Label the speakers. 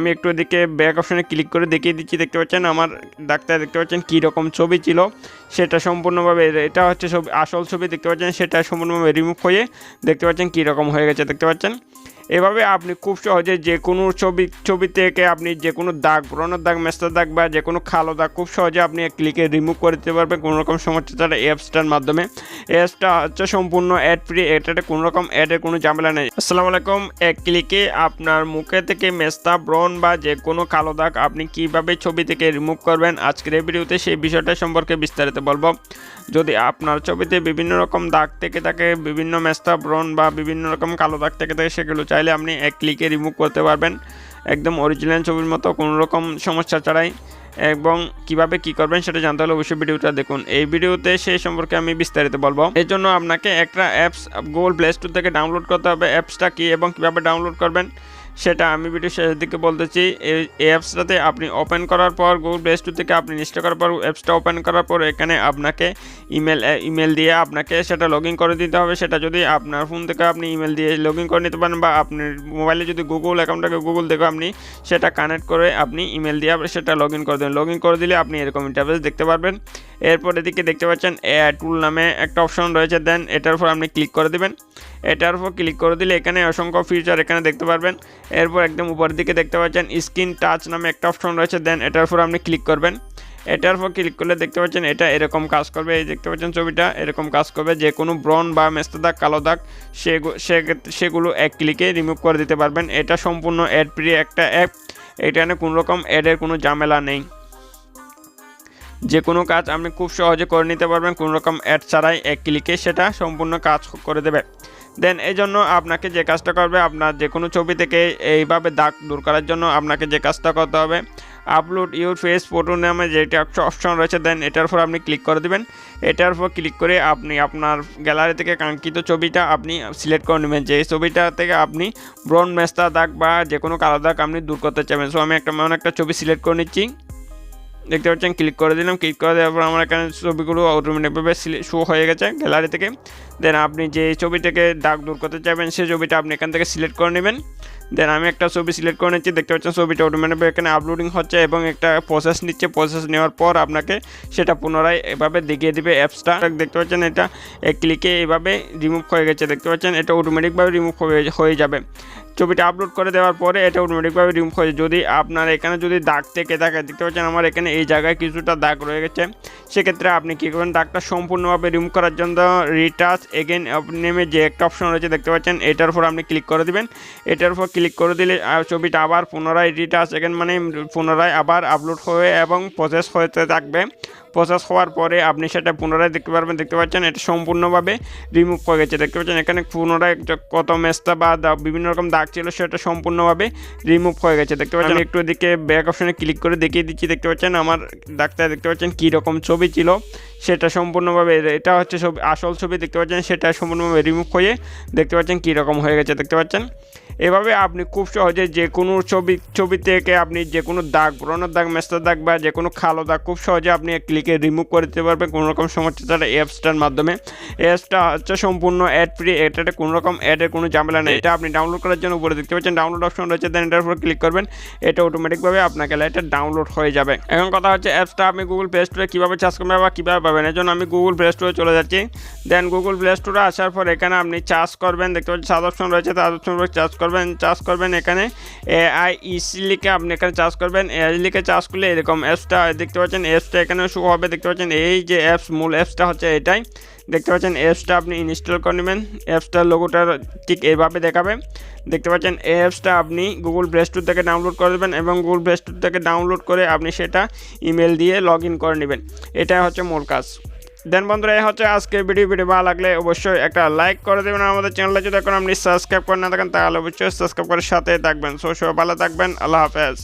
Speaker 1: আমি একটু এদিকে ব্যাক অপশনে ক্লিক করে দেখিয়ে দিচ্ছি, দেখতে পাচ্ছেন? আমার ডাক্তার দেখতে পাচ্ছেন কী রকম ছবি ছিল। সেটা সম্পূর্ণভাবে এটা হচ্ছে ছবি আসল ছবি, দেখতে পাচ্ছেন? সেটা সম্পূর্ণভাবে রিমুভ হয়ে দেখতে পাচ্ছেন কী রকম হয়ে গেছে, দেখতে পাচ্ছেন? এভাবে আপনি খুব সহজে যে কোনো ছবি ছবি থেকে আপনি যে কোনো দাগ পুরোনোর দাগ মেস্তা দাগ বা যে কোনো কালো দাগ খুব সহজে আপনি ক্লিকে রিমুভ করে দিতে পারবেন। কোনো রকম সমস্যা ছাড়া অ্যাপসটার মাধ্যমে। অ্যাপসটা হচ্ছে সম্পূর্ণ অ্যাড ফ্রি এটাতে কোনো রকম অ্যাডের কোনো ঝামেলা নেই। আসসালামু আলাইকুম। এক ক্লিকে আপনার মুখে থেকে মেস্তা ব্রন বা যে কোনো কালো দাগ আপনি কীভাবে ছবি থেকে রিমুভ করবেন? আজকের এই ভিডিওতে সেই বিষয়টা সম্পর্কে বিস্তারিত বলব। যদি আপনার ছবিতে বিভিন্ন রকম দাগ থেকে থাকে, বিভিন্ন মেস্তা ব্রন বা বিভিন্ন রকম কালো দাগ থেকে থাকে, সেগুলো চাইলে আপনি এক ক্লিকে রিমুভ করতে পারবেন। একদম অরিজিনাল ছবির মতো কোনো রকম সমস্যা ছাড়াই। এবং কীভাবে কি করবেন সেটা জানতে হলে অবশ্যই ভিডিওটা দেখুন। এই ভিডিওতে সেই সম্পর্কে আমি বিস্তারিত বলব। এর জন্য আপনাকে একটা অ্যাপস গুগল প্লে স্টোর থেকে ডাউনলোড করতে হবে। অ্যাপসটা কি এবং কীভাবে ডাউনলোড করবেন? সেটা আমি ভিডিও শেষের দিকে বলতেছি এই অ্যাপসটাতে আপনি ওপেন করার পর গুগল প্লে স্টোর থেকে আপনি ইনস্টল করার পর অ্যাপসটা ওপেন করার পর এখানে আপনাকে ইমেল ইমেল দিয়ে আপনাকে সেটা লগ করে দিতে হবে। সেটা যদি আপনার ফোন থেকে আপনি ইমেল দিয়ে লগ করে নিতে পারেন বা আপনার মোবাইলে যদি গুগল অ্যাকাউন্ট থাকে গুগল থেকে আপনি সেটা কানেক্ট করে আপনি ইমেল দিয়ে সেটা লগ করে দেবেন। লগ করে দিলে আপনি এরকম ইন্টারফেস দেখতে পারবেন। এরপর এদিকে দেখতে পাচ্ছেন এ টুল নামে একটা অপশন রয়েছে। দেন এটার উপর আপনি ক্লিক করে দেবেন। এটার উপর ক্লিক করে দিলে এখানে অসংখ্য ফিচার এখানে দেখতে পারবেন। এরপর একদম উপরের দিকে দেখতে পাচ্ছেন স্ক্রিন টাচ নামে একটা অপশন রয়েছে দেন এটার উপর আপনি ক্লিক করবেন। এটার উপর ক্লিক করলে দেখতে পাচ্ছেন এটা এরকম কাজ করবে, এই দেখতে পাচ্ছেন ছবিটা এরকম কাজ করবে, যে কোনো ব্রন বা মেস্তা দাগ, কালো দাগ সেগুলো এক ক্লিকে রিমুভ করে দিতে পারবেন। এটা সম্পূর্ণ অ্যাড ফ্রি একটা অ্যাপ এখানে কোনো রকম অ্যাডের কোনো ঝামেলা নেই। যে কোনো কাজ আপনি খুব সহজে করে নিতে পারবেন কোনো রকম অ্যাড ছাড়াই এক ক্লিকে সেটা সম্পূর্ণ কাজ করে দেবে। দেন এই জন্য আপনাকে যে কাজটা করবে, আপনার যে কোনো ছবি থেকে এইভাবে দাগ দূর করার জন্য আপনাকে যে কাজটা করতে হবে আপলোড ইউর ফেস ফটো নামে যেটা অপশন রয়েছে দেন এটার উপর আপনি ক্লিক করে দেবেন। এটার উপর ক্লিক করে আপনি আপনার গ্যালারি থেকে কাঙ্ক্ষিত ছবিটা আপনি সিলেক্ট করে নেবেন। যে ছবিটা থেকে আপনি ব্রন মেস্তা দাগ বা যে কোনো কালো দাগ আপনি দূর করতে চাইবেন। সো আমি একটা, এমন একটা ছবি সিলেক্ট করে নিচ্ছি। দেখতে পাচ্ছেন ক্লিক করে দিলাম ক্লিক করে দেওয়ার পর আমার এখানে ছবিগুলো অটোমেটিকভাবে শো হয়ে গেছে গ্যালারি থেকে। দেন আপনি যে ছবিটাকে দাগ দূর করতে চাইবেন, সেই ছবিটা আপনি এখান থেকে সিলেক্ট করে নেবেন। দেন আমি একটা ছবি সিলেক্ট করে নিচ্ছি, দেখতে পাচ্ছেন ছবিটা অটোমেটিকভাবে এখানে আপলোডিং হচ্ছে এবং একটা প্রসেস নিচ্ছে। প্রসেস নেওয়ার পর আপনাকে সেটা পুনরায় এভাবে দেখিয়ে দিবে অ্যাপসটা দেখতে পাচ্ছেন এটা ক্লিকে এভাবে রিমুভ হয়ে গেছে। দেখতে পাচ্ছেন, এটা অটোমেটিকভাবে রিমুভ হয়ে যাবে। ছবিটা আপলোড করে দেওয়ার পরে এটা অটোমেটিকভাবে রিমুভ হয়ে যদি আপনার এখানে যদি দাগ থেকে থাকে, দেখতে পাচ্ছেন আমার এখানে এই জায়গায় কিছুটা দাগ রয়ে গেছে। সেক্ষেত্রে আপনি কী করবেন? দাগটা সম্পূর্ণভাবে রিমুভ করার জন্য রিটাচ এগেন নেমে যে একটা অপশন রয়েছে দেখতে পাচ্ছেন এটার উপর আপনি ক্লিক করে দিবেন। এটার উপর ক্লিক করে দিলে ছবিটা আবার পুনরায় রিটাচ এগেন মানে পুনরায় আবার আপলোড হয়ে এবং প্রসেস হতে থাকবে। প্রসেস হওয়ার পরে আপনি সেটা পুনরায় দেখতে পারবেন। দেখতে পাচ্ছেন এটা সম্পূর্ণভাবে রিমুভ হয়ে গেছে। দেখতে পাচ্ছেন এখানে পুনরায় কত মেস্তা বা বিভিন্ন রকম দাগ ছিল সেটা সম্পূর্ণভাবে রিমুভ হয়ে গেছে। দেখতে পাচ্ছেন একটু এদিকে ব্যাক অপশনে ক্লিক করে দেখিয়ে দিচ্ছি। দেখতে পাচ্ছেন আমার ডাক্তার দেখতে পাচ্ছেন কী রকম ছবি ছিল, সেটা সম্পূর্ণভাবে এটা হচ্ছে ছবি, আসল ছবি, দেখতে পাচ্ছেন, সেটা সম্পূর্ণভাবে রিমুভ হয়ে দেখতে পাচ্ছেন কী রকম হয়ে গেছে, দেখতে পাচ্ছেন? এভাবে আপনি খুব সহজে যে কোনো ছবি ছবি থেকে আপনি যে কোনো দাগ পুরোনোর দাগ মেস্তার দাগ বা যে কোনো খালো দাগ খুব সহজে আপনি ক্লিকে রিমুভ করে দিতে পারবেন কোনো রকম সমস্যা ছাড়া অ্যাপসটার মাধ্যমে। অ্যাপসটা হচ্ছে সম্পূর্ণ অ্যাড ফ্রি এটাতে কোনো রকম অ্যাডের কোনো ঝামেলা নেই, এটা আপনি ডাউনলোড করার জন্য উপরে দেখতে পাচ্ছেন ডাউনলোড অপশন রয়েছে দেন এটার উপর ক্লিক করবেন, এটা অটোমেটিকভাবে আপনাকে এটা ডাউনলোড হয়ে যাবে। এখন কথা হচ্ছে অ্যাপসটা আপনি গুগল প্লে স্টোরে কীভাবে চার্জ করবেন বা কীভাবে পাবেন? এর জন্য আমি গুগল প্লে স্টোরে চলে যাচ্ছি। দেন গুগল প্লে স্টোরে আসার পর এখানে আপনি চার্জ করবেন। দেখতে পাচ্ছেন সাত অপশন রয়েছে, তার অপশন চার্জ করবেন। চার্জ করবেন এখানে এ আই ইসি লিখে আপনি এখানে চার্জ করবেন। এআই লিখে চার্জ করলে এরকম অ্যাপসটা দেখতে পাচ্ছেন অ্যাপসটা এখানে শো হবে। দেখতে পাচ্ছেন এই যে অ্যাপস মূল অ্যাপসটা হচ্ছে এটাই। দেখতে পাচ্ছেন অ্যাপসটা আপনি ইনস্টল করে নেবেন। অ্যাপসটার লোগোটা ঠিক এইভাবে দেখাবে। দেখতে পাচ্ছেন এই অ্যাপসটা আপনি গুগল প্লে স্টোর থেকে ডাউনলোড করে দেবেন এবং গুগল প্লে স্টোর থেকে ডাউনলোড করে আপনি সেটা ইমেল দিয়ে লগ ইন করে নেবেন। এটাই হচ্ছে মূল কাজ। দেন বন্ধুরা, এই হচ্ছে আজকে ভিডিও ভিডিও ভালো লাগলে অবশ্যই একটা লাইক করে দেবেন আমাদের চ্যানেলে যদি এখন আপনি সাবস্ক্রাইব করে না থাকেন, তাহলে অবশ্যই সাবস্ক্রাইব করে সাথে থাকবেন। সো সবাই ভালো থাকবেন। আল্লাহ হাফেজ।